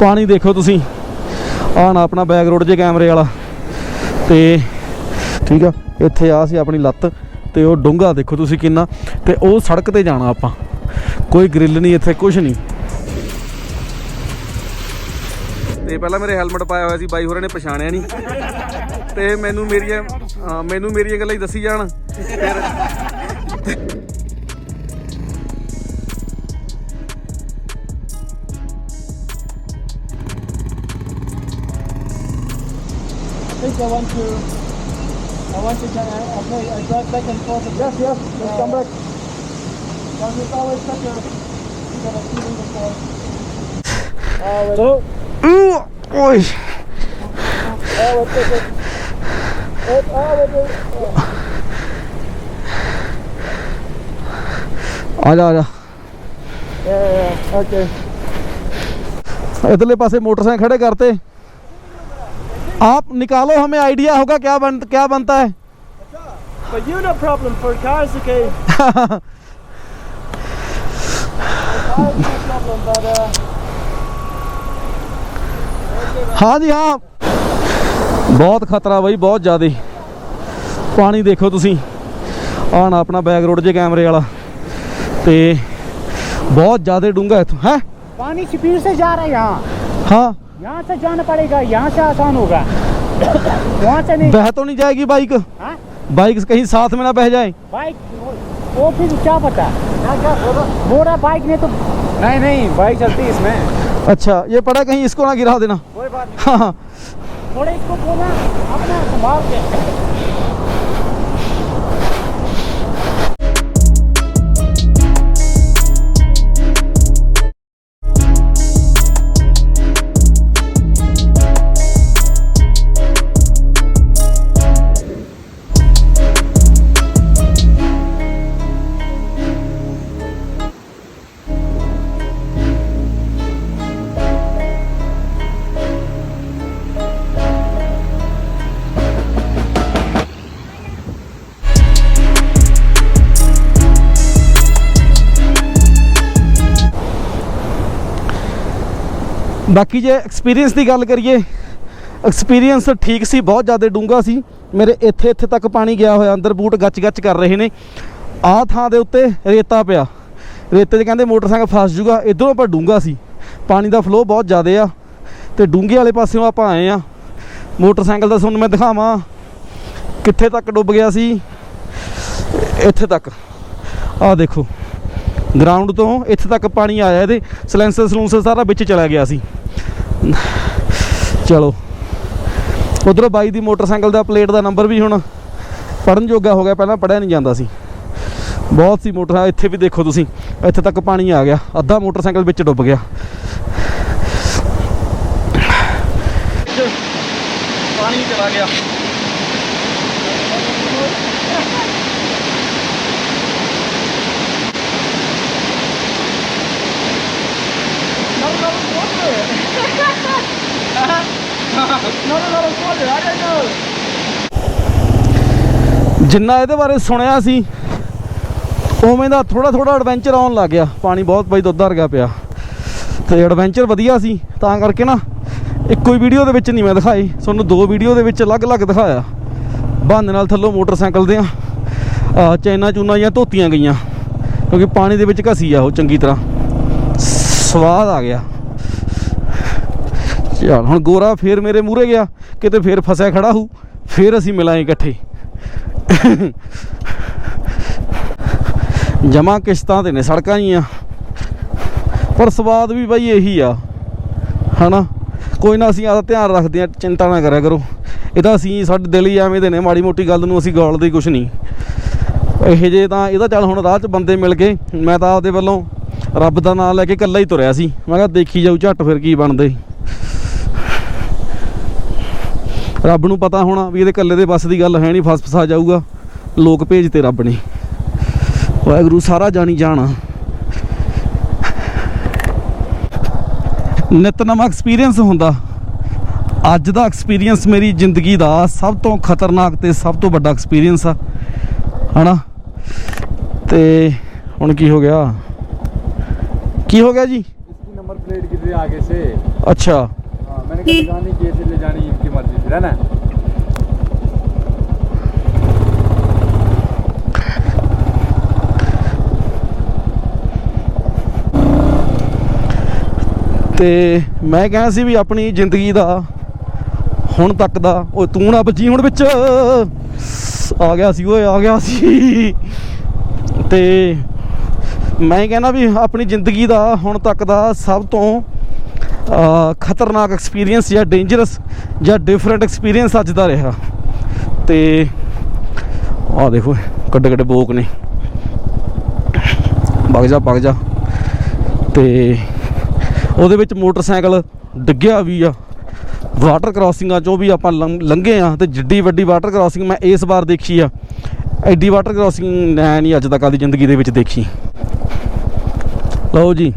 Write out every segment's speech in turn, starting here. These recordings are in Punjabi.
ਪਾਣੀ ਦੇਖੋ ਤੁਸੀਂ। ਆਹ ਨਾ ਆਪਣਾ ਬੈਕ ਰੋਡ ਜੇ ਕੈਮਰੇ ਵਾਲਾ। ਤੇ ਠੀਕ ਆ, ਇੱਥੇ ਆ ਸੀ ਆਪਣੀ ਲੱਤ ਤੇ ਉਹ ਡੂੰਘਾ ਦੇਖੋ ਤੁਸੀਂ ਕਿੰਨਾ। ਤੇ ਉਹ ਸੜਕ ਤੇ ਜਾਣਾ ਆਪਾਂ। ਕੋਈ ਗ੍ਰਿਲ ਨਹੀਂ ਇੱਥੇ ਕੁਝ ਨਹੀਂ। ਤੇ ਪਹਿਲਾਂ ਮੇਰੇ ਹੈਲਮਟ ਪਾਇਆ ਹੋਇਆ ਸੀ, ਬਾਈ ਹੋਰਾਂ ਨੇ ਪਛਾਣਿਆ ਨਹੀਂ। ਤੇ ਮੈਨੂੰ ਮੇਰੀਆਂ ਮੈਨੂੰ ਮੇਰੀਆਂ ਗੱਲਾਂ ਹੀ ਦੱਸੀ ਜਾਣ। ਫਿਰ think I want to. I want to. Can I, okay, I drive back and forth. Yes, yes. Let's come back. Because it's always such a kind of feeling before. Alright. Oh. Oj! Över, precis. Upp, över nu. આલા આલા ઓકે એટલે પાસે મોટરસાઇકલ ખડે કરતે आप निकालो हमें आइडिया होगा क्या बन क्या बनता है But you no problem for cars, okay? cars no problem, but uh, हाँ ਜੀ ਹਾਂ ਬਹੁਤ ਖਤਰਾ ਬਈ ਬਹੁਤ ਜ਼ਿਆਦਾ ਪਾਣੀ ਦੇਖੋ ਤੁਸੀਂ ਆਹ ਨਾ ਆਪਣਾ ਬੈਕ ਰੋਡ ਜੇ ਕੈਮਰੇ ਵਾਲਾ ਤੇ ਬਹੁਤ ਜ਼ਿਆਦਾ ਡੂੰਘਾ ਇੱਥੋਂ ਹੈ पानी स्पीड से जा रहा है यहाँ हाँ यहाँ से जाना पड़ेगा यहाँ से आसान होगा। वहाँ से नहीं बह तो नहीं जाएगी बाइक। हाँ? बाइक कहीं साथ में ना बह जाए। बाइक वो- फिर क्या पता? बोरा बाइक ने तो नहीं नहीं बाइक चलती है इसमें। अच्छा ये पड़ा कहीं इसको ना गिरा देना। कोई बात हाँ हाँ। थोड़े इसको बोला अपना संभाल के। ਬਾਕੀ ਜੇ ਐਕਸਪੀਰੀਅੰਸ ਦੀ ਗੱਲ ਕਰੀਏ ਐਕਸਪੀਰੀਅੰਸ ਠੀਕ ਸੀ, ਬਹੁਤ ਜ਼ਿਆਦਾ ਡੂੰਘਾ ਸੀ। ਮੇਰੇ ਇੱਥੇ ਇੱਥੇ ਤੱਕ ਪਾਣੀ ਗਿਆ ਹੋਇਆ, ਅੰਦਰ ਬੂਟ ਗੱਚ-ਗੱਚ ਕਰ ਰਹੇ ਨੇ। ਆਹ ਥਾਂ ਦੇ ਉੱਤੇ ਰੇਤਾ ਪਿਆ। ਰੇਤੇ 'ਚ ਕਹਿੰਦੇ ਮੋਟਰਸਾਈਕਲ ਫਸ ਜੂਗਾ, ਇਧਰੋਂ ਪਰ ਡੂੰਘਾ ਸੀ। ਪਾਣੀ ਦਾ ਫਲੋ ਬਹੁਤ ਜ਼ਿਆਦਾ ਆ, ਤੇ ਡੂੰਘੇ ਵਾਲੇ ਪਾਸਿਓਂ ਆਪਾਂ ਆਏ ਆ। ਮੋਟਰਸਾਈਕਲ ਦਾ ਤੁਹਾਨੂੰ ਮੈਂ ਦਿਖਾਵਾਂ, ਕਿੱਥੇ ਤੱਕ ਡੁੱਬ ਗਿਆ ਸੀ, ਇੱਥੇ ਤੱਕ। ਆਹ ਦੇਖੋ ਗਰਾਊਂਡ ਤੋਂ ਇੱਥੇ ਤੱਕ ਪਾਣੀ ਆਇਆ, ਇਹਦੇ ਸਲੈਂਸਰ ਸਲੂੰਸਰ ਸਾਰਾ ਵਿੱਚ ਚਲਾ ਗਿਆ ਸੀ। ਚਲੋ। ਉਧਰੋਂ ਬਾਈ ਦੀ ਮੋਟਰਸਾਈਕਲ ਦਾ ਪਲੇਟ ਦਾ ਨੰਬਰ ਵੀ ਹੁਣ ਪੜਨ ਜੋਗਾ ਹੋ ਗਿਆ, ਪਹਿਲਾਂ ਪੜਿਆ ਨਹੀਂ ਜਾਂਦਾ ਸੀ। ਬਹੁਤ ਸੀ ਮੋਟਰ ਇੱਥੇ ਵੀ ਦੇਖੋ ਤੁਸੀਂ, ਇੱਥੇ ਤੱਕ ਪਾਣੀ ਆ ਗਿਆ, ਅੱਧਾ ਮੋਟਰਸਾਈਕਲ ਵਿੱਚ ਡੁੱਬ ਗਿਆ। ਪਾਣੀ ਚਲਾ ਗਿਆ। ਜਿੰਨਾ ਇਹਦੇ ਬਾਰੇ ਸੁਣਿਆ ਸੀ, ਉਵੇਂ ਦਾ ਥੋੜਾ ਥੋੜਾ ਐਡਵੈਂਚਰ ਆਉਣ ਲੱਗ ਗਿਆ। ਪਾਣੀ ਬਹੁਤ ਬਈ ਦੁੱਧ ਵਰਗਾ ਪਿਆ। ਤੇ ਐਡਵੈਂਚਰ ਵਧੀਆ ਸੀ, ਤਾਂ ਕਰਕੇ ਨਾ ਇੱਕੋ ਹੀ ਵੀਡੀਓ ਦੇ ਵਿੱਚ ਨਹੀਂ ਮੈਂ ਦਿਖਾਈ ਤੁਹਾਨੂੰ ਦੋ ਵੀਡੀਓ ਦੇ ਵਿੱਚ ਅਲੱਗ-ਅਲੱਗ ਦਿਖਾਇਆ। ਬਹਾਨੇ ਨਾਲ ਥੱਲੋਂ ਮੋਟਰਸਾਈਕਲ ਦੇ ਆ ਚੈਨਾ ਚੂਨਾ ਜਾਂ ਧੋਤੀਆਂ ਗਈਆਂ। ਕਿਉਂਕਿ ਪਾਣੀ ਦੇ ਵਿੱਚ ਘਸੀ ਆ ਉਹ ਚੰਗੀ ਤਰ੍ਹਾਂ। ਸਵਾਦ ਆ ਗਿਆ। ਚੱਲ ਹੁਣ ਗੋਰਾ ਫੇਰ ਮੇਰੇ ਮੂਹਰੇ ਗਿਆ। ਕਿਤੇ ਫੇਰ ਫਸਿਆ ਖੜਾ ਹੂ, ਫੇਰ ਅਸੀਂ ਮਿਲਾਂਗੇ ਇਕੱਠੇ। ਜਮਾ ਕਿਸ਼ਤਾਂ ਤੇ ਨੇ, ਸੜਕਾਂ ਹੀ ਆ ਪਰ ਸਵਾਦ ਵੀ ਬਾਈ ਇਹੀ ਆ, ਹਨਾ? ਕੋਈ ਨਾ ਅਸੀਂ ਆਦਾ ਧਿਆਨ ਰੱਖਦੇ ਆ ਚਿੰਤਾ ਨਾ ਕਰਿਆ ਕਰੋ। ਇਹ ਤਾਂ ਅਸੀਂ ਸਾਡੇ ਦਿਲ ਹੀ ਐਵੇਂ ਦੇ ਨੇ, ਮਾੜੀ ਮੋਟੀ ਗੱਲ ਨੂੰ ਅਸੀਂ ਗਾਲਦੇ ਕੁਛ ਨਹੀਂ। ਇਹੋ ਜੇ ਤਾਂ ਇਹਦਾ ਚੱਲ ਹੁਣ ਰਾਹ 'ਚ ਬੰਦੇ ਮਿਲ ਗਏ। ਮੈਂ ਤਾਂ ਆਪਦੇ ਵੱਲੋਂ ਰੱਬ ਦਾ ਨਾਮ ਲੈ ਕੇ ਇਕੱਲਾ ਹੀ ਤੁਰਿਆ ਸੀ। ਮੈਂ ਕਿਹਾ ਦੇਖੀ ਜਾਊ ਝੱਟ ਫਿਰ ਕੀ ਬਣਦੇ। ਰੱਬ ਨੂੰ ਪਤਾ ਹੋਣਾ ਵੀ ਇਹਦੇ ਇਕੱਲੇ ਦੇ ਬਸ ਦੀ ਗੱਲ ਹੈ ਨਹੀਂ ਫਸ ਫਸਾ ਜਾਊਗਾ ਲੋਕ ਭੇਜਤੇ ਰੱਬ ਨੇ ਵਾਹਿਗੁਰੂ ਸਾਰਾ ਜਾਣੀ ਜਾਣਾ ਨਿਤ ਨਵਾਂ ਐਕਸਪੀਰੀਅੰਸ ਹੁੰਦਾ ਅੱਜ ਦਾ ਐਕਸਪੀਰੀਅੰਸ ਮੇਰੀ ਜ਼ਿੰਦਗੀ ਦਾ ਸਭ ਤੋਂ ਖਤਰਨਾਕ ਤੇ ਸਭ ਤੋਂ ਵੱਡਾ ਐਕਸਪੀਰੀਅੰਸ ਆ ਹਨਾ ਤੇ ਹੁਣ ਕੀ ਹੋ ਗਿਆ ਕੀ ਹੋ ਗਿਆ ਜੀ इसकी नंबर प्लेट गिर रही है आगे से अच्छा हाँ मैंने कहा दुकान नहीं कैसे ले जानी ਤੁਹਾਡੀ ਮਰਜ਼ੀ ਫਿਰ ਹੈ ਤੇ ਮੈਂ ਕਹਿਆ ਸੀ ਵੀ ਆਪਣੀ ਜ਼ਿੰਦਗੀ ਦਾ, ਹੁਣ ਤੱਕ ਦਾ ਉਹ ਤੂੰ ਨਾ ਬੱਜੀ ਹੁਣ ਵਿੱਚ। ਆ ਗਿਆ ਸੀ, ਓਏ ਆ ਗਿਆ ਸੀ। ਤੇ ਮੈਂ ਕਹਿੰਦਾ ਵੀ ਆਪਣੀ ਜ਼ਿੰਦਗੀ ਦਾ, ਹੁਣ ਤੱਕ ਦਾ ਸਭ ਤੋਂ ਖਤਰਨਾਕ ਐਕਸਪੀਰੀਅੰਸ ਜਾਂ ਡੇਂਜਰਸ ਜਾਂ ਡਿਫਰੈਂਟ ਐਕਸਪੀਰੀਅੰਸ ਅੱਜ ਦਾ ਰਿਹਾ। ਤੇ ਆ ਦੇਖੋ, ਕੱਡੇ ਕੱਡੇ ਬੋਕ ਨੇ। ਵਗ ਜਾ ਵਗ ਜਾ। ਤੇ ਉਹਦੇ ਵਿੱਚ ਮੋਟਰਸਾਈਕਲ ਡਿੱਗਿਆ ਵੀ ਆ। ਵਾਟਰ ਕ੍ਰਾਸਿੰਗਾਂ ਚੋਂ ਵੀ ਆਪਾਂ ਲੰਘ- ਲੰਘੇ ਆ ਤੇ ਜਿੱਡੀ ਵੱਡੀ ਵਾਟਰ ਕ੍ਰਾਸਿੰਗ ਮੈਂ ਇਸ ਵਾਰ ਦੇਖੀ ਆ। ਐਡੀ ਵਾਟਰ ਕ੍ਰਾਸਿੰਗ ਮੈਂ ਨਹੀਂ ਅੱਜ ਤੱਕ ਆਦੀ ਜ਼ਿੰਦਗੀ ਦੇ ਵਿੱਚ ਦੇਖੀ। ਲਓ ਜੀ।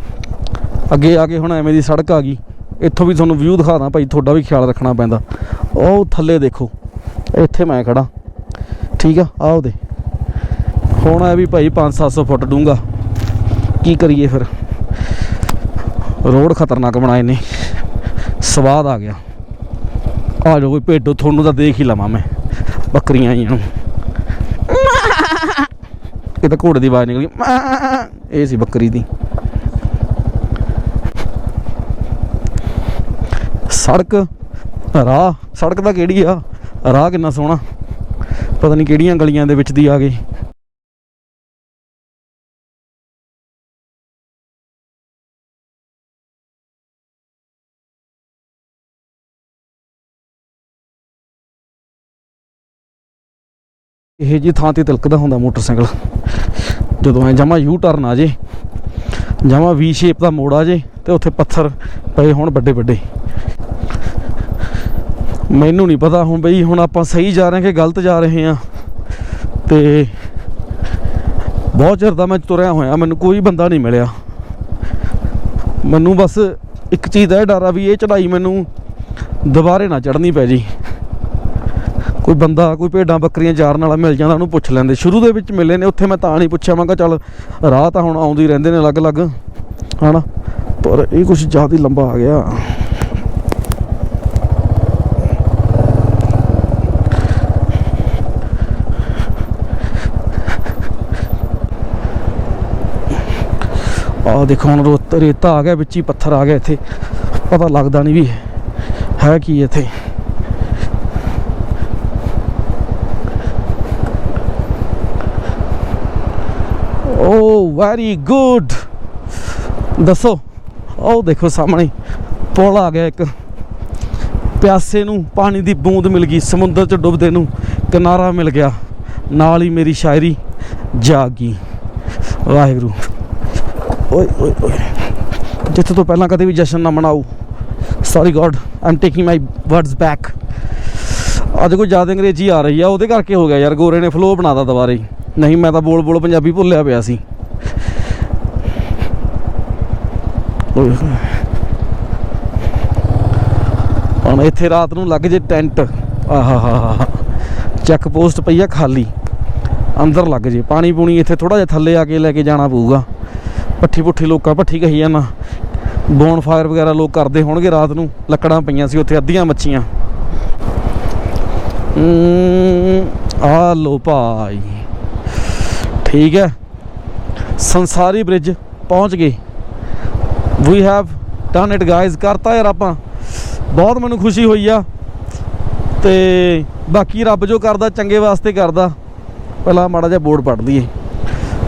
ਅੱਗੇ ਆ ਕੇ ਹੁਣ ਐਵੇਂ ਦੀ ਸੜਕ ਆ ਗਈ ਇੱਥੋਂ ਵੀ ਤੁਹਾਨੂੰ ਵਿਊ ਦਿਖਾਦਾ ਭਾਈ ਤੁਹਾਡਾ ਵੀ ਖਿਆਲ ਰੱਖਣਾ ਪੈਂਦਾ। ਉਹ ਥੱਲੇ ਦੇਖੋ ਇੱਥੇ ਮੈਂ ਖੜਾ ਠੀਕ ਆ ਆਹ ਉਹਦੇ ਹੁਣ ਇਹ ਵੀ ਭਾਈ 5-700 ਫੁੱਟ ਡੂੰਗਾ ਕੀ ਕਰੀਏ ਫਿਰ? ਰੋਡ ਖਤਰਨਾਕ ਬਣਾਏ ਨੇ ਸਵਾਦ ਆ ਗਿਆ। ਆ ਜਾਓ ਕੋਈ ਭੇਡੋ ਤੁਹਾਨੂੰ ਤਾਂ ਦੇਖ ਹੀ ਲਵਾਂ ਮੈਂ ਬੱਕਰੀਆਂ ਆਈਆਂ ਨੂੰ। ਇਹ ਤਾਂ ਘੋੜੇ ਦੀ ਆਵਾਜ਼ ਨਿਕਲ। ਇਹ ਸੀ ਬੱਕਰੀ ਦੀ। ਸੜਕ, ਰਾਹ, ਸੜਕ ਤਾਂ ਕਿਹੜੀ ਆ? ਰਾਹ ਕਿੰਨਾ ਸੋਹਣਾ। ਪਤਾ ਨਹੀਂ ਕਿਹੜੀਆਂ ਗਲੀਆਂ ਦੇ ਵਿੱਚ ਦੀ ਆ ਗਈ। ਇਹ ਜੀ ਥਾਂ ਤੇ ਤਿਲਕਦਾ ਹੁੰਦਾ ਮੋਟਰਸਾਈਕਲ। ਜਦੋਂ ਐ ਜਮਾ ਯੂ ਟਰਨ ਆ ਜੇ, ਜਮਾ ਵੀ ਸ਼ੇਪ ਦਾ ਮੋੜ ਆ ਜੇ, ਤੇ ਉੱਥੇ ਪੱਥਰ ਪਏ ਹੋਣ ਵੱਡੇ ਵੱਡੇ ਮੈਨੂੰ ਨਹੀਂ ਪਤਾ ਹੁਣ ਬਈ, ਹੁਣ ਆਪਾਂ ਸਹੀ ਜਾ ਰਹੇ ਹਾਂ ਕਿ ਗਲਤ ਜਾ ਰਹੇ ਹਾਂ? ਤੇ ਬਹੁਤ ਚਿਰ ਦਾ ਮੈਂ ਤੁਰਿਆ ਹੋਇਆ, ਮੈਨੂੰ ਕੋਈ ਬੰਦਾ ਨਹੀਂ ਮਿਲਿਆ। ਮੈਨੂੰ ਬਸ ਇੱਕ ਚੀਜ਼ ਦਾ ਇਹ ਡਰ ਆ ਵੀ ਇਹ ਚੜਾਈ ਮੈਨੂੰ ਦੁਬਾਰੇ ਨਾ ਚੜਨੀ ਪੈ ਜੀ। ਕੋਈ ਬੰਦਾ, ਕੋਈ ਭੇਡਾਂ ਬੱਕਰੀਆਂ ਚਾਰਨ ਵਾਲਾ ਮਿਲ ਜਾਂਦਾ, ਉਹਨੂੰ ਪੁੱਛ ਲੈਂਦੇ। ਸ਼ੁਰੂ ਦੇ ਵਿੱਚ ਮਿਲੇ ਨੇ, ਉੱਥੇ ਮੈਂ ਤਾਂ ਨਹੀਂ ਪੁੱਛਿਆ, ਮੈਂ ਕਿਹਾ ਚੱਲ ਰਾਹ ਤਾਂ ਹੁਣ ਆਉਂਦੀ ਰਹਿੰਦੇ ਨੇ ਅਲੱਗ-ਅਲੱਗ, ਹਨਾ? ਪਰ ਇਹ ਕੁਝ ਜ਼ਿਆਦਾ ਲੰਬਾ ਆ ਗਿਆ। ਆਹ ਦੇਖੋ ਹੁਣ ਰੋਤ ਰੇਤਾ ਆ ਗਿਆ, ਵਿੱਚ ਹੀ ਪੱਥਰ ਆ ਗਿਆ ਇੱਥੇ। ਪਤਾ ਲੱਗਦਾ ਨਹੀਂ ਵੀ ਹੈ ਕੀ ਇੱਥੇ। ਓ ਵੈਰੀ ਗੁੱਡ ਦੱਸੋ ਉਹ ਦੇਖੋ ਸਾਹਮਣੇ, ਪੁਲ ਆ ਗਿਆ ਇੱਕ। ਪਿਆਸੇ ਨੂੰ ਪਾਣੀ ਦੀ ਬੂੰਦ ਮਿਲ ਗਈ, ਸਮੁੰਦਰ 'ਚ ਡੁੱਬਦੇ ਨੂੰ ਕਿਨਾਰਾ ਮਿਲ ਗਿਆ। ਨਾਲ ਹੀ ਮੇਰੀ ਸ਼ਾਇਰੀ ਜਾਗੀ। ਵਾਹਿਗੁਰੂ। ਓਏ ਓਏ ਓਏ। ਜਿੱਥੇ ਤੋਂ ਪਹਿਲਾਂ ਕਦੇ ਵੀ ਜਸ਼ਨ ਨਾ ਮਨਾਓ। Sorry god I'm taking my words back ਅੱਜ ਕੋਈ ਜ਼ਿਆਦਾ ਅੰਗਰੇਜ਼ੀ ਆ ਰਹੀ ਆ, ਉਹਦੇ ਕਰਕੇ ਹੋ ਗਿਆ ਯਾਰ, ਗੋਰੇ ਨੇ ਫਲੋ ਬਣਾਤਾ ਦੁਬਾਰੇ। ਨਹੀਂ, ਮੈਂ ਤਾਂ ਬੋਲ ਬੋਲ ਪੰਜਾਬੀ ਭੁੱਲਿਆ ਪਿਆ ਸੀ। ਹੁਣ ਇੱਥੇ ਰਾਤ ਨੂੰ ਲੱਗ ਜੇ ਟੈਂਟ। ਆਹਾਹਾ ਚੈੱਕ ਪੋਸਟ ਪਈ ਆ ਖਾਲੀ। ਅੰਦਰ ਲੱਗ ਜੇ। ਪਾਣੀ ਪੂਣੀ ਇੱਥੇ ਥੋੜਾ ਜਿਹਾ ਥੱਲੇ ਆ ਕੇ ਲੈ ਕੇ ਜਾਣਾ ਪਊਗਾ। ਪੱਠੀ ਪੁੱਠੀ ਲੋਕਾਂ ਪੱਠੀ ਕਹੀ ਜਾਣਾ। ਬੋਨ ਫਾਇਰ ਵਗੈਰਾ ਲੋਕ ਕਰਦੇ ਹੋਣਗੇ ਰਾਤ ਨੂੰ। ਲੱਕੜਾਂ ਪਈਆਂ ਸੀ ਉੱਥੇ ਅੱਧੀਆਂ ਮੱਛੀਆਂ। ਹਮ, ਆ ਲੋ ਭਾਈ। ਠੀਕ ਹੈ। ਸੰਸਾਰੀ ਬ੍ਰਿਜ ਪਹੁੰਚ ਗਏ। We have done it guys ਕਰਤਾ ਯਾਰ ਆਪਾਂ। ਬਹੁਤ ਮੈਨੂੰ ਖੁਸ਼ੀ ਹੋਈ ਆ। ਤੇ ਬਾਕੀ ਰੱਬ ਜੋ ਕਰਦਾ ਚੰਗੇ ਵਾਸਤੇ ਕਰਦਾ। ਪਹਿਲਾਂ ਮਾੜਾ ਜਿਹਾ ਬੋਰਡ ਪੜ੍ਹ ਲਈਏ।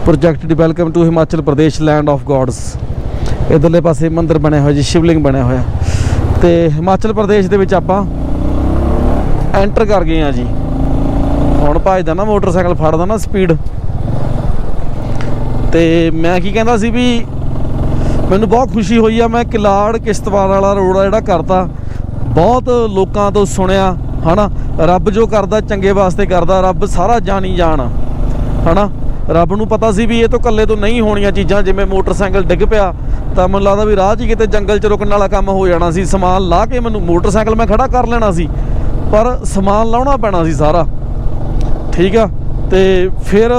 Project welcome to Himachal Pradesh land of gods ਇਧਰਲੇ ਪਾਸੇ ਮੰਦਿਰ ਬਣਿਆ ਹੋਇਆ ਜੀ ਸ਼ਿਵਲਿੰਗ ਬਣਿਆ ਹੋਇਆ ਤੇ ਹਿਮਾਚਲ ਪ੍ਰਦੇਸ਼ ਦੇ ਵਿੱਚ ਆਪਾਂ ਐਂਟਰ ਕਰ ਗਏ ਆ ਜੀ। ਹੁਣ ਭਜਦਾ ਨਾ ਮੋਟਰਸਾਈਕਲ ਫੜਦਾ ਨਾ ਸਪੀਡ ਤੇ ਮੈਂ ਕੀ ਕਹਿੰਦਾ ਸੀ ਵੀ ਮੈਨੂੰ ਬਹੁਤ ਖੁਸ਼ੀ ਹੋਈ ਆ ਮੈਂ ਕਿਲਾੜ ਕਿਸ਼ਤਵਾੜ ਵਾਲਾ ਰੋਡ ਆ ਜਿਹੜਾ ਕਰਤਾ। ਬਹੁਤ ਲੋਕਾਂ ਤੋਂ ਸੁਣਿਆ ਹਨਾ? ਰੱਬ ਜੋ ਕਰਦਾ ਚੰਗੇ ਵਾਸਤੇ ਕਰਦਾ ਰੱਬ ਸਾਰਾ ਜਾਣੀ ਜਾਣ ਆ, ਹਨਾ? ਰੱਬ ਨੂੰ ਪਤਾ ਸੀ ਵੀ ਇਹ ਤੋਂ ਇਕੱਲੇ ਤੋਂ ਨਹੀਂ ਹੋਣੀਆਂ ਚੀਜ਼ਾਂ, ਜਿਵੇਂ ਮੋਟਰਸਾਈਕਲ ਡਿੱਗ ਪਿਆ, ਤਾਂ ਮੈਨੂੰ ਲੱਗਦਾ ਵੀ ਰਾਹ 'ਚ ਹੀ ਕਿਤੇ ਜੰਗਲ 'ਚ ਰੁਕਣ ਵਾਲਾ ਕੰਮ ਹੋ ਜਾਣਾ ਸੀ। ਸਮਾਨ ਲਾ ਕੇ ਮੈਨੂੰ ਮੋਟਰਸਾਈਕਲ ਮੈਂ ਖੜਾ ਕਰ ਲੈਣਾ ਸੀ, ਪਰ ਸਮਾਨ ਲਾਉਣਾ ਪੈਣਾ ਸੀ ਸਾਰਾ। ਠੀਕ ਆ? ਤੇ ਫਿਰ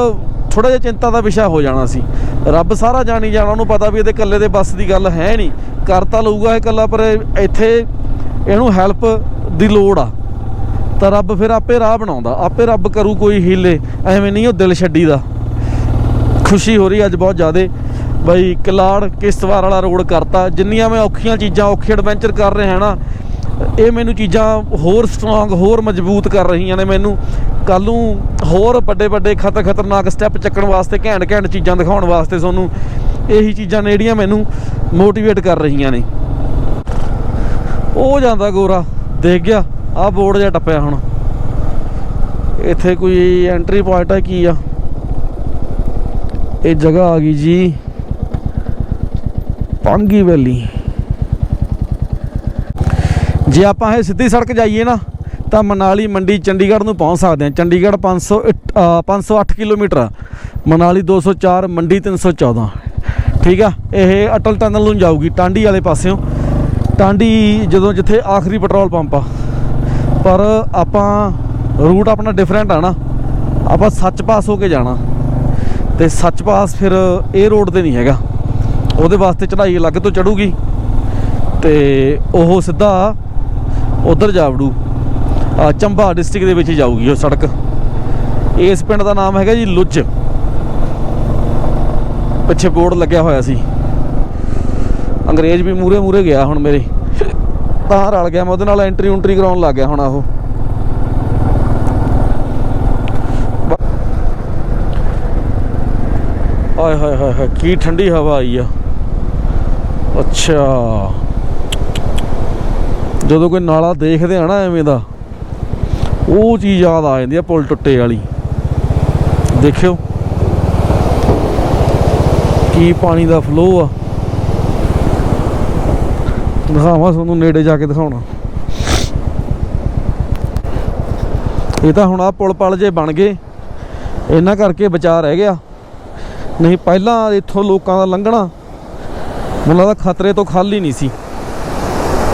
ਥੋੜਾ ਜਿਹਾ ਚਿੰਤਾ ਦਾ ਵਿਸ਼ਾ ਹੋ ਜਾਣਾ ਸੀ। ਰੱਬ ਸਾਰਾ ਜਾਣੀ ਜਾਣਾ, ਉਹਨੂੰ ਪਤਾ ਵੀ ਇਹਦੇ ਇਕੱਲੇ ਦੇ ਬੱਸ ਦੀ ਗੱਲ ਹੈ ਨਹੀਂ। ਕਰਤਾ ਲਊਗਾ ਇਹ ਇਕੱਲਾ, ਪਰ ਇੱਥੇ ਇਹਨੂੰ ਹੈਲਪ ਦੀ ਲੋੜ ਆ। ਤਾਂ ਰੱਬ ਫਿਰ ਆਪੇ ਰਾਹ ਬਣਾਉਂਦਾ, ਆਪੇ ਰੱਬ ਕਰੂ ਕੋਈ ਹੀਲੇ, ਐਵੇਂ ਨਹੀਂ ਉਹ ਦਿਲ ਛੱਡੀਦਾ। ਖੁਸ਼ੀ ਹੋ ਰਹੀ ਅੱਜ ਬਹੁਤ ਜ਼ਿਆਦੇ। ਬਈ ਕਿਲਾੜ ਕਿਸ਼ਤਵਾਰ ਵਾਲਾ ਰੋਡ ਕਰਤਾ। ਜਿੰਨੀਆਂ ਮੈਂ ਔਖੀਆਂ ਚੀਜ਼ਾਂ, ਔਖੇ ਐਡਵੈਂਚਰ ਕਰ ਰਿਹਾ ਨਾ, ਇਹ ਮੈਨੂੰ ਚੀਜ਼ਾਂ ਹੋਰ ਸਟਰੋਂਗ ਹੋਰ ਮਜ਼ਬੂਤ ਕਰ ਰਹੀਆਂ ਨੇ ਮੈਨੂੰ। ਕੱਲ ਨੂੰ ਹੋਰ ਵੱਡੇ ਵੱਡੇ ਖਤਰ ਖਤਰਨਾਕ ਸਟੈਪ ਚੱਕਣ ਵਾਸਤੇ ਘੈਂਟ ਘੈਂਟ ਚੀਜ਼ਾਂ ਦਿਖਾਉਣ ਵਾਸਤੇ ਤੁਹਾਨੂੰ ਇਹੀ ਚੀਜ਼ਾਂ ਨੇ ਜਿਹੜੀਆਂ ਮੈਨੂੰ ਮੋਟੀਵੇਟ ਕਰ ਰਹੀਆਂ ਨੇ। ਉਹ ਜਾਂਦਾ ਗੋਰਾ, ਦੇਖ ਗਿਆ, ਆਹ ਬੋਰਡ ਜਿਹਾ ਟੱਪਿਆ ਹੁਣ। ਇੱਥੇ ਕੋਈ ਐਂਟਰੀ ਪੁਆਇੰਟ ਹੈ ਕੀ ਆ? ਇਹ ਜਗ੍ਹਾ ਆ ਗਈ ਜੀ ਪਾਂਗੀ ਵੈਲੀ। ਜੇ ਆਪਾਂ ਇਹ ਸਿੱਧੀ ਸੜਕ ਜਾਈਏ ਨਾ ਤਾਂ ਮਨਾਲੀ ਮੰਡੀ ਚੰਡੀਗੜ੍ਹ ਨੂੰ ਪਹੁੰਚ ਸਕਦੇ ਹਾਂ। ਚੰਡੀਗੜ੍ਹ 500 ਇਟ- ਅ, 508 ਕਿਲੋਮੀਟਰ ਆ। ਮਨਾਲੀ 204 ਮੰਡੀ 314 ਠੀਕ ਆ? ਇਹ ਅਟਲ ਟਨਲ ਨੂੰ ਜਾਊਗੀ ਟਾਂਡੀ ਵਾਲੇ ਪਾਸਿਓਂ। ਟਾਂਡੀ ਜਦੋਂ ਜਿੱਥੇ ਆਖਰੀ ਪੈਟਰੋਲ ਪੰਪ ਆ। ਪਰ ਆਪਾਂ ਰੂਟ ਆਪਣਾ ਡਿਫਰੈਂਟ ਆ ਨਾ। ਆਪਾਂ ਸੱਚ ਪਾਸ ਹੋ ਕੇ ਜਾਣਾ। ਤੇ ਸੱਚ ਪਾਸ ਫਿਰ ਇਹ ਰੋਡ ਤੇ ਨਹੀਂ ਹੈਗਾ। ਉਹਦੇ ਵਾਸਤੇ ਚੜ੍ਹਾਈ ਅਲੱਗ ਤੋਂ ਚੜੂਗੀ ਤੇ ਉਹ ਸਿੱਧਾ ਉਧਰ ਜਾਵੜੂ। ਆ ਚੰਬਾ ਡਿਸਟ੍ਰਿਕਟ ਦੇ ਵਿੱਚ ਜਾਊਗੀ ਉਹ ਸੜਕ। ਇਸ ਪਿੰਡ ਦਾ ਨਾਮ ਹੈਗਾ ਜੀ ਲੁੱਚ ਪਿੱਛੇ ਬੋਰਡ ਲੱਗਿਆ ਹੋਇਆ ਸੀ। ਅੰਗਰੇਜ਼ ਵੀ ਮੂਰੇ ਮੂਰੇ ਗਿਆ ਹੁਣ ਮੇਰੇ। ਤਾਂ ਰਲ ਗਿਆ ਮੈਂ, ਉਹਦੇ ਨਾਲ ਐਂਟਰੀ ਉਂਟਰੀ ਕਰਾਉਣ ਲੱਗ ਗਿਆ ਹੁਣ ਉਹ ਆਏ ਹਾਏ ਹਾਏ ਹਾਏ, ਕੀ ਠੰਡੀ ਹਵਾ ਆਈ ਆ। ਅੱਛਾ। ਜਦੋਂ ਕੋਈ ਨਾਲਾ ਦੇਖਦੇ ਆ ਨਾ ਐਵੇਂ ਦਾ, ਉਹ ਚੀਜ਼ ਯਾਦ ਆ ਜਾਂਦੀ ਆ ਪੁਲ ਟੁੱਟੇ ਵਾਲੀ। ਦੇਖਿਓ। ਕੀ ਪਾਣੀ ਦਾ ਫਲੋ ਆ। ਦਿਖਾਵਾਂ ਤੁਹਾਨੂੰ, ਨੇੜੇ ਜਾ ਕੇ ਦਿਖਾਉਣਾ। ਇਹ ਤਾਂ ਹੁਣ ਆ ਪੁਲ ਪਲ ਜੇ ਬਣ ਗਏ, ਇਹਨਾਂ ਕਰਕੇ ਬਚਾ ਰਹਿ ਗਿਆ। ਨਹੀਂ, ਪਹਿਲਾਂ ਇੱਥੋਂ ਲੋਕਾਂ ਦਾ ਲੰਘਣਾ ਮੈਨੂੰ ਲੱਗਦਾ ਖਤਰੇ ਤੋਂ ਖਾਲੀ ਨਹੀਂ ਸੀ।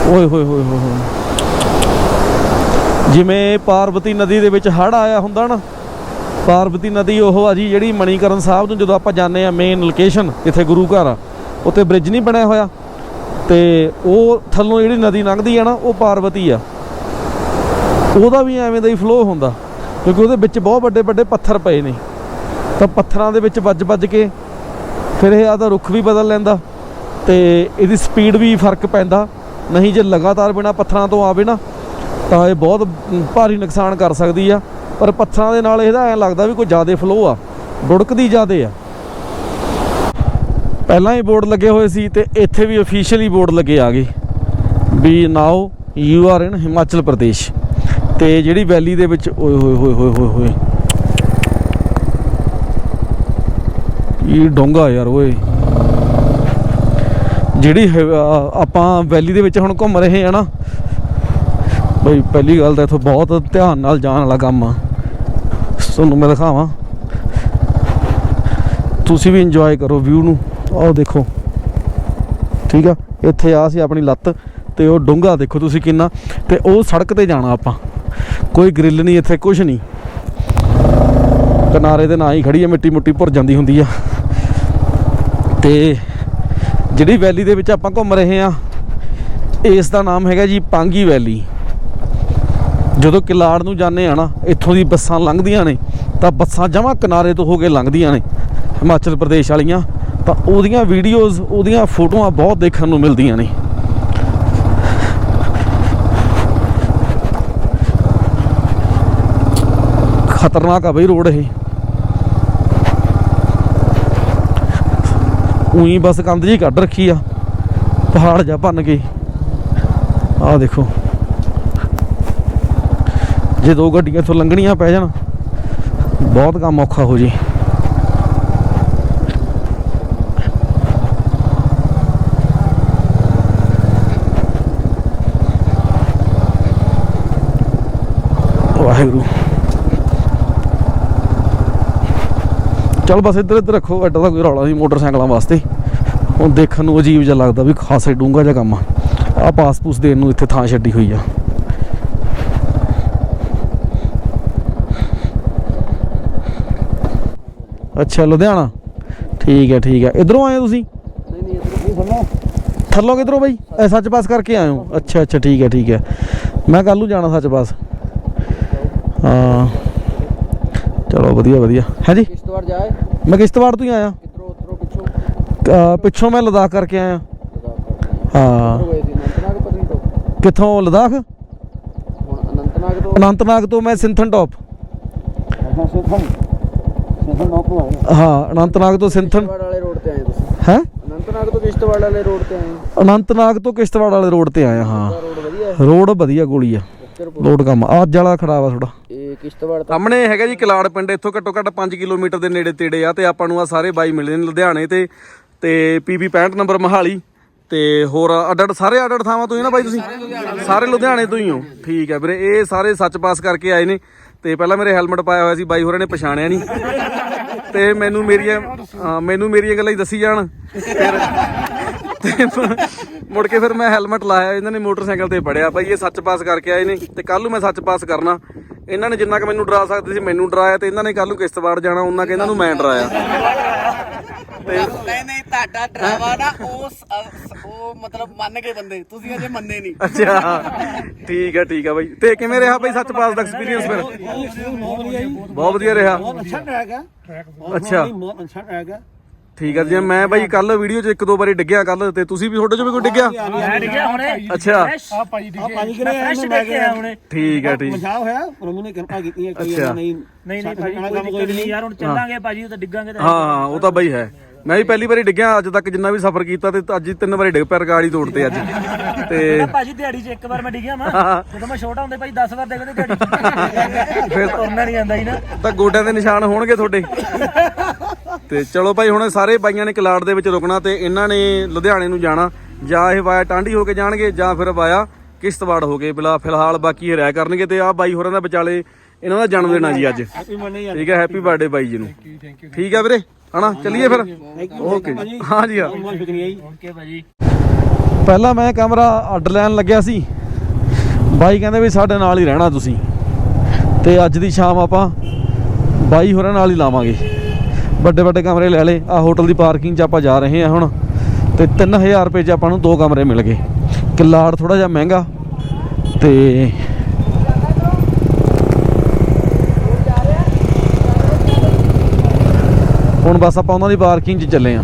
ਓਏ, ਹੋਏ ਹੋਏ ਹੋਏ ਜਿਵੇਂ ਪਾਰਵਤੀ ਨਦੀ ਦੇ ਵਿੱਚ ਹੜ ਆਇਆ ਹੁੰਦਾ ਨਾ ਪਾਰਵਤੀ ਨਦੀ ਉਹ ਆ ਜੀ ਜਿਹੜੀ ਮਣੀਕਰਨ ਸਾਹਿਬ ਨੂੰ ਜਦੋਂ ਆਪਾਂ ਜਾਂਦੇ ਆ ਮੇਨ ਲੋਕੇਸ਼ਨ ਜਿੱਥੇ ਗੁਰੂ ਘਰ ਆ, ਉੱਥੇ ਬ੍ਰਿਜ ਨਹੀਂ ਬਣਿਆ ਹੋਇਆ। ਤੇ ਉਹ ਥੱਲੋਂ ਜਿਹੜੀ ਨਦੀ ਲੰਘਦੀ ਆ ਨਾ, ਉਹ ਪਾਰਵਤੀ ਆ। ਉਹਦਾ ਵੀ ਐਵੇਂ ਦਾ ਹੀ ਫਲੋ ਹੁੰਦਾ, ਕਿਉਂਕਿ ਉਹਦੇ ਵਿੱਚ ਬਹੁਤ ਵੱਡੇ ਵੱਡੇ ਪੱਥਰ ਪਏ ਨੇ। ਤਾਂ ਪੱਥਰਾਂ ਦੇ ਵਿੱਚ ਵੱਜ ਵੱਜ ਕੇ ਫਿਰ ਇਹ ਆਦਾ ਰੁੱਖ ਵੀ ਬਦਲ ਲੈਂਦਾ ਤੇ ਇਹਦੀ ਸਪੀਡ ਵੀ ਫ਼ਰਕ ਪੈਂਦਾ। ਨਹੀਂ ਜੇ ਲਗਾਤਾਰ ਬਿਨਾ ਪੱਥਰਾਂ ਤੋਂ ਆਵੇ ਨਾ, ਤਾਂ ਇਹ ਬਹੁਤ ਭਾਰੀ ਨੁਕਸਾਨ ਕਰ ਸਕਦੀ ਆ। ਪਰ ਪੱਥਰਾਂ ਦੇ ਨਾਲ ਇਹਦਾ ਐਂ ਲੱਗਦਾ ਵੀ ਕੋਈ ਜ਼ਿਆਦਾ ਫਲੋ ਆ, ਬੁੜਕਦੀ ਜ਼ਿਆਦੇ ਆ। ਪਹਿਲਾਂ ਹੀ ਬੋਰਡ ਲੱਗੇ ਹੋਏ ਸੀ ਤੇ ਇੱਥੇ ਵੀ ਅਫੀਸ਼ੀਅਲੀ ਬੋਰਡ ਲੱਗੇ ਆ ਗਏ। ਵੀ now you are in Himachal Pradesh. ਤੇ ਜਿਹੜੀ ਵੈਲੀ ਦੇ ਵਿੱਚ ਓਏ ਹੋਏ ਹੋਏ ਹੋਏ ਹੋਏ ਇਹ ਡੋਂਗਾ ਯਾਰ ਓਏ। ਜਿਹੜੀ ਆਪਾਂ ਵੈਲੀ ਦੇ ਵਿੱਚ ਹੁਣ ਘੁੰਮ ਰਹੇ ਆ ਨਾ, ਬਈ ਪਹਿਲੀ ਗੱਲ ਤਾਂ ਇਥੋਂ ਬਹੁਤ ਧਿਆਨ ਨਾਲ ਜਾਣ ਵਾਲਾ ਕੰਮ ਆ। ਤੁਹਾਨੂੰ ਮੈਂ ਦਿਖਾਵਾਂ। ਤੁਸੀਂ ਵੀ ਇੰਜੋਏ ਕਰੋ ਵਿਊ ਨੂੰ। ਆਹ ਦੇਖੋ। ਠੀਕ ਆ? ਇੱਥੇ ਆ ਸੀ ਆਪਣੀ ਲੱਤ ਤੇ ਉਹ ਡੂੰਘਾ ਦੇਖੋ ਤੁਸੀਂ ਕਿੰਨਾ। ਤੇ ਉਹ ਸੜਕ ਤੇ ਜਾਣਾ ਆਪਾਂ। ਕੋਈ ਗ੍ਰਿਲ ਨਹੀਂ, ਇੱਥੇ ਕੁਝ ਨਹੀਂ। ਕਿਨਾਰੇ ਤੇ ਨਾ ਹੀ ਖੜੀ ਹੈ ਮਿੱਟੀ ਮੁੱਟੀ ਭੁਰ ਜਾਂਦੀ ਹੁੰਦੀ ਆ। ਤੇ ਜਿਹੜੀ ਵੈਲੀ ਦੇ ਵਿੱਚ ਆਪਾਂ ਘੁੰਮ ਰਹੇ ਆ ਇਸ ਦਾ ਨਾਮ ਹੈਗਾ ਜੀ ਪਾਂਗੀ ਵੈਲੀ ਜਦੋਂ ਕਿਲਾੜ ਨੂੰ ਜਾਂਦੇ ਆ ਨਾ, ਇੱਥੋਂ ਦੀ ਬੱਸਾਂ ਲੰਘਦੀਆਂ ਨੇ, ਤਾਂ ਬੱਸਾਂ ਜਮਾਂ ਕਿਨਾਰੇ ਤੋਂ ਹੋ ਕੇ ਲੰਘਦੀਆਂ ਨੇ ਹਿਮਾਚਲ ਪ੍ਰਦੇਸ਼ ਵਾਲੀਆਂ, ਤਾਂ ਉਹਦੀਆਂ ਵੀਡੀਓਜ਼ ਉਹਦੀਆਂ ਫੋਟੋਆਂ ਬਹੁਤ ਦੇਖਣ ਨੂੰ ਮਿਲਦੀਆਂ ਨੇ। ਖਤਰਨਾਕ ਆ ਬਈ ਰੋਡ ਇਹ। ਉਹੀ ਬਸ ਕੰਧ ਜੀ ਕੱਢ ਰੱਖੀ ਆ। ਪਹਾੜ ਜਾ ਭੰਨ ਕੇ। ਆਹ ਦੇਖੋ। ਜੇ ਦੋ ਗੱਡੀਆਂ ਤੋਂ ਲੰਘਣੀਆਂ ਪੈ ਜਾਣ, ਬਹੁਤ ਕੰਮ ਔਖਾ ਹੋ ਜੇ। ਵਾਹਿਗੁਰੂ। ਚੱਲ ਬਸ ਇੱਧਰ ਇੱਧਰ ਰੱਖੋ ਐਡਾ ਦਾ ਕੋਈ ਰੌਲਾ ਨਹੀਂ ਮੋਟਰਸਾਈਕਲਾਂ ਵਾਸਤੇ। ਹੁਣ ਦੇਖਣ ਨੂੰ ਅਜੀਬ ਜਿਹਾ ਲੱਗਦਾ ਵੀ ਖਾਸ ਹੀ ਡੂੰਗਾ ਜਿਹਾ ਕੰਮ ਆ। ਆ ਪਾਸਪੂਸ ਦੇਣ ਨੂੰ ਇੱਥੇ ਥਾਂ ਛੱਡੀ ਹੋਈ ਆ। ਅੱਛਾ, ਲੁਧਿਆਣਾ? ਠੀਕ ਹੈ ਠੀਕ ਹੈ। ਇਧਰੋਂ ਆਏ ਤੁਸੀਂ? ਨਹੀਂ ਨਹੀਂ ਇਧਰੋਂ ਥੱਲੋਂ ਥੱਲੋਂ ਕਿਧਰੋਂ ਬਾਈ? ਐ ਸੱਚ ਪਾਸ ਕਰਕੇ ਆਏ ਹੋ? ਅੱਛਾ ਅੱਛਾ, ਠੀਕ ਹੈ ਠੀਕ ਹੈ। ਮੈਂ ਕੱਲ ਨੂੰ ਜਾਣਾ ਸੱਚ ਪਾਸ। ਹਾਂ। ਚਲੋ ਵਧੀਆ ਵਧੀਆ। ਹੈ ਜੀ? ਕਿਸ਼ਤਵਾੜ ਜਾਏ? ਮੈਂ ਕਿਸ਼ਤਵਾੜ ਤੋਂ ਹੀ ਆਇਆ। ਕਿਧਰੋਂ ਉਧਰੋਂ ਪਿੱਛੋਂ? ਪਿੱਛੋਂ ਮੈਂ ਲਦਾਖ ਕਰਕੇ ਆਇਆ। ਹਾਂ। ਕਿੱਥੋਂ? ਲਦਾਖ? ਅਨੰਤਨਾਗ ਤੋਂ? ਤੋਂ ਮੈਂ ਸਿੰਥਨ ਟੌਪ। ਹਾਂ ਅਨੰਤਨਾਗ ਤੋਂ ਸਿੰਥਨ। ਵਾਲੇ ਰੋਡ ਤੇ ਆਏ ਤੁਸੀਂ? ਹੈ? ਅਨੰਤਨਾਗ ਤੋਂ ਕਿਸ਼ਤਵਾੜ ਵਾਲੇ ਰੋਡ ਤੇ ਆਏ? ਅਨੰਤਨਾਗ ਤੋਂ ਕਿਸ਼ਤਵਾੜ ਵਾਲੇ ਰੋਡ ਤੇ ਆਏ ਹਾਂ? ਰੋਡ ਵਧੀਆ ਗੋਲੀ ਆ। ਰੋਡ ਕੰਮ ਆ ਅੱਜ ਵਾਲਾ ਖੜਾ ਵਾ ਥੋੜਾ ਇਹ ਕਿਸ਼ਤਵਾੜ ਤੋਂ। ਸਾਹਮਣੇ ਹੈਗਾ ਜੀ ਕਲਾੜ ਪਿੰਡ ਇੱਥੋਂ ਘੱਟੋ ਘੱਟ 5 ਕਿਲੋਮੀਟਰ ਦੇ ਨੇੜੇ ਤੇੜੇ ਆ ਤੇ ਆਪਾਂ ਨੂੰ ਆ ਸਾਰੇ ਬਾਈ ਮਿਲਦੇ ਨੇ ਲੁਧਿਆਣੇ ਤੇ ਤੇ ਪੀਬੀ 65 ਨੰਬਰ ਮਹਾਲੀ ਤੇ ਹੋਰ ਅੱਡ ਅੱਡ ਸਾਰੇ ਅੱਡ ਅੱਡ ਥਾਵਾਂ ਤੋਂ ਹੀ ਨਾ ਬਾਈ ਤੁਸੀਂ? ਸਾਰੇ ਲੁਧਿਆਣੇ ਤੋਂ ਹੀ ਹੋ। ਠੀਕ ਹੈ ਵੀਰੇ ਇਹ ਸਾਰੇ ਸੱਚ ਪਾਸ ਕਰਕੇ ਆਏ ਨੇ ਤੇ ਪਹਿਲਾਂ ਮੇਰੇ ਹੈਲਮਟ ਪਾਇਆ ਹੋਇਆ ਸੀ ਬਾਈ ਹੋਰਾਂ ਨੇ ਪਛਾਣਿਆ ਨਹੀਂ। ਤੇ ਮੈਨੂੰ ਮੇਰੀਆਂ ਹਾਂ, ਮੈਨੂੰ ਮੇਰੀਆਂ ਗੱਲਾਂ ਹੀ ਦੱਸੀ ਜਾਣ। ਫਿਰ ਤੇ ਮੁੜ ਕੇ ਫਿਰ ਮੈਂ ਹੈਲਮਟ ਲਾਇਆ ਇਹਨਾਂ ਨੇ ਮੋਟਰਸਾਈਕਲ ਤੇ ਪੜਿਆ ਭਾਈ ਇਹ ਸੱਚ ਪਾਸ ਕਰਕੇ ਆਏ ਨੇ ਤੇ ਕੱਲ ਨੂੰ ਮੈਂ ਸੱਚ ਪਾਸ ਕਰਨਾ। ਇਹਨਾਂ ਨੇ ਜਿੰਨਾ ਕਿ ਮੈਨੂੰ ਡਰਾ ਸਕਦੇ ਸੀ ਮੈਨੂੰ ਡਰਾਇਆ ਤੇ ਇਹਨਾਂ ਨੇ ਕੱਲ ਨੂੰ ਕਿਸ਼ਤਵਾੜ ਜਾਣਾ ਉਹਨਾਂ ਕਿ ਇਹਨਾਂ ਨੂੰ ਮੈਂ ਡਰਾਇਆ। ਨਹੀਂ ਨਹੀਂ ਤੁਹਾਡਾ ਡਰਾਵਾ ਨਾ ਉਸ ਉਹ ਮਤਲਬ ਮੰਨ ਗਏ ਬੰਦੇ ਤੁਸੀਂ ਅਜੇ ਮੰਨੇ ਨਹੀਂ। ਅੱਛਾ ਠੀਕ ਹੈ ਠੀਕ ਹੈ ਬਾਈ। ਤੇ ਕਿਵੇਂ ਰਿਹਾ ਬਾਈ ਸੱਚ ਪਾਸ ਦਾ ਐਕਸਪੀਰੀਅੰਸ ਫਿਰ? ਬਹੁਤ ਵਧੀਆ ਰਿਹਾ। ਅੱਛਾ ਟਰੈਕ ਹੈ ਅੱਛਾ। ਬਹੁਤ ਅੱਛਾ ਟਰੈਕ ਹੈ ਠੀਕ ਹੈ ਜੀ ਮੈਂ ਬਾਈ ਕੱਲ ਵੀਡੀਓ 'ਚ ਇੱਕ ਦੋ ਵਾਰੀ ਡਿੱਗਿਆ ਕੱਲ ਤੇ ਤੁਸੀਂ ਵੀ ਤੁਹਾਡੇ 'ਚ ਵੀ ਕੋਈ ਡਿੱਗਿਆ? ਮੈਂ ਡਿੱਗਿਆ ਹੁਣੇ? ਅੱਛਾ। ਆ ਭਾਜੀ ਕਿਹਨੇ ਫਰੈਸ਼ ਡਿੱਗਿਆ ਹੁਣੇ। ਠੀਕ ਹੈ ਠੀਕ। ਮਜ਼ਾ ਹੋਇਆ? ਪ੍ਰਭੂ ਨੇ ਕਿਰਪਾ ਕੀਤੀ ਹੈ ਕੋਈ ਅੱਛਾ। ਨਹੀਂ ਨਹੀਂ ਨਹੀਂ ਭਾਜੀ ਕੋਈ ਦਿੱਕਤ ਨਹੀਂ। ਯਾਰ ਹੁਣ ਚੱਲਾਂਗੇ ਭਾਜੀ ਉਹ ਤਾਂ ਡਿੱਗਾਂਗੇ ਤਾਂ ਹਾਂ। ਹਾਂ ਉਹ ਤਾਂ ਬਾਈ ਹੈ। ਮੈਂ ਵੀ ਪਹਿਲੀ ਵਾਰੀ ਡਿੱਗਿਆ ਅੱਜ ਤੱਕ ਜਿੰਨਾ ਵੀ ਸਫ਼ਰ ਕੀਤਾ ਤੇ ਅੱਜ ਹੀ ਤਿੰਨ ਵਾਰੀ ਡਿੱਗ ਪਿਆ ਰਿਕਾਰਡ ਹੀ ਤੋੜਤੇ ਅੱਜ। ਤੇ ਭਾਜੀ ਦਿਹਾੜੀ 'ਚ ਇੱਕ ਵਾਰ ਮੈਂ ਡਿੱਗਿਆ ਮੈਂ ਜਦੋਂ ਮੈਂ ਛੋਟਾ ਹੁੰਦੇ ਭਾਜੀ 10 ਵਾਰ ਡਿੱਗਦੇ ਦਿਹਾੜੀ 'ਚ। ਫਿਰ ਤੁਰਨਾ ਨਹੀਂ ਆਂਦਾ ਸੀ ਨਾ। ਤਾਂ ਗੋਡਿਆਂ ਦੇ ਨਿਸ਼ਾਨ ਹੋਣਗੇ ਤੁਹਾਡੇ। ਤੇ ਚਲੋ ਭਾਈ ਹੁਣ ਸਾਰੇ ਬਾਈਆਂ ਨੇ ਕਲਾੜ ਦੇ ਵਿੱਚ ਰੁਕਣਾ ਤੇ ਇਹਨਾਂ ਨੇ ਲੁਧਿਆਣੇ ਨੂੰ ਜਾਣਾ। ਜਾਂ ਇਹ ਵਾਇਆ ਟਾਂਡੀ ਹੋ ਕੇ ਜਾਣਗੇ ਜਾਂ ਫਿਰ ਵਾਇਆ ਕਿਸ਼ਤਵਾੜ ਹੋ ਕੇ ਬਿਲਾ ਫਿਲਹਾਲ ਬਾਕੀ ਇਹ ਰਹਿ ਕਰਨਗੇ ਤੇ ਆਹ ਬਾਈ ਹੋਰਾਂ ਦਾ ਵਿਚਾਲੇ ਇਹਨਾਂ ਦਾ ਜਨਮ ਦਿਨ ਆ ਜੀ ਅੱਜ। ਠੀਕ ਹੈ ਹੈਪੀ ਬਰਥਡੇ ਬਾਈ ਜੀ ਨੂੰ। ਠੀਕ ਹੈ ਵੀਰੇ ਹਨਾ? ਚੱਲੀਏ ਫਿਰ। ਓਕੇ ਹਾਂ ਜੀ ਹਾਂ। ਓਕੇ ਭਾਜੀ। ਪਹਿਲਾਂ ਮੈਂ ਕਮਰਾ ਅੱਡ ਲੈਣ ਲੱਗਿਆ ਸੀ। ਬਾਈ ਕਹਿੰਦੇ ਵੀ ਸਾਡੇ ਨਾਲ ਹੀ ਰਹਿਣਾ ਤੁਸੀਂ। ਤੇ ਅੱਜ ਦੀ ਸ਼ਾਮ ਆਪਾਂ ਬਾਈ ਹੋਰਾਂ ਨਾਲ ਹੀ ਲਾਵਾਂਗੇ। ਵੱਡੇ ਵੱਡੇ ਕਮਰੇ ਲੈ ਲਏ। ਆ ਹੋਟਲ ਦੀ ਪਾਰਕਿੰਗ 'ਚ ਆਪਾਂ ਜਾ ਰਹੇ ਹਾਂ ਹੁਣ। ਤੇ 3000 ਰੁਪਏ 'ਚ ਆਪਾਂ ਨੂੰ ਦੋ ਕਮਰੇ ਮਿਲ ਗਏ। ਕਿਲਾੜ ਥੋੜਾ ਜਿਹਾ ਮਹਿੰਗਾ। ਤੇ ਹੁਣ ਬਸ ਆਪਾਂ ਉਹਨਾਂ ਦੀ ਪਾਰਕਿੰਗ 'ਚ ਚੱਲੇ ਆਂ